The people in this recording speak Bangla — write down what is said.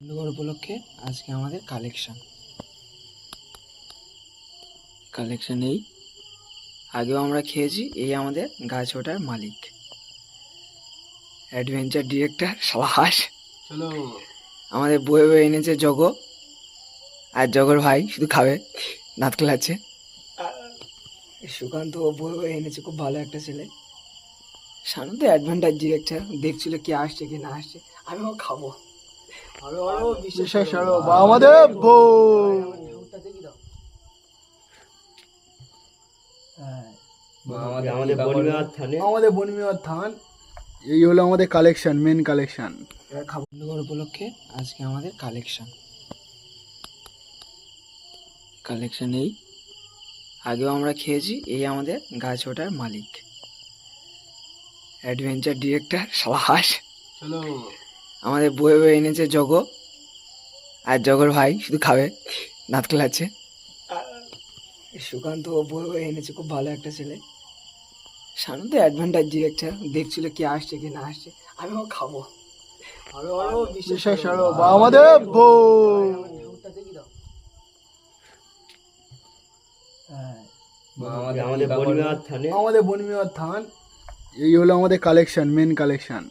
পূর্ণিমার উপলক্ষে আজকে আমাদের কালেকশন কালেকশন এই। আগেও আমরা খেয়েছি এই আমাদের গাছ ওঠার মালিক। অ্যাডভেঞ্চার ডিরেক্টর সাবাস। চলো। আমাদের বয়ে বয়ে এনেছে জগ। আর জগর ভাই শুধু খাবে দাঁত খেলাচ্ছে। সুকান্ত ও বয়ে বয়ে এনেছে খুব ভালো একটা ছেলে। শান্ত অ্যাডভেঞ্চার ডিরেক্টর দেখছিল কি আসছে কি না আসছে আমিও খাব। বামাদেব আমাদের আমাদের বনিমার থানে। আমাদের বনমিয়ার থান এই হলো আমাদের কালেকশন মেন কালেকশন। এবার খাব। পূর্ণিমার উপলক্ষে আজকে আমাদের কালেকশন। কালেকশন এই। আগেও আমরা খেয়েছি এই আমাদের গাছ ওঠার মালিক। অ্যাডভেঞ্চার ডিরেক্টর সাবাস চলো। আমাদের বয়ে বয়ে এনেছে জগ। আর জগর ভাই শুধু খাবে দাঁত খেলাচ্ছে। সুকান্ত ও বয়ে বয়ে এনেছে খুব ভালো একটা ছেলে। শান্ত অ্যাডভেঞ্চার ডিরেক্টর দেখছিল কি আসছে কি না আসছে। আমিও খাব। আমাদের আমাদের বনিমার আমাদের বনমিয়ার থান এই হলো আমাদের কালেকশন মেন কালেকশন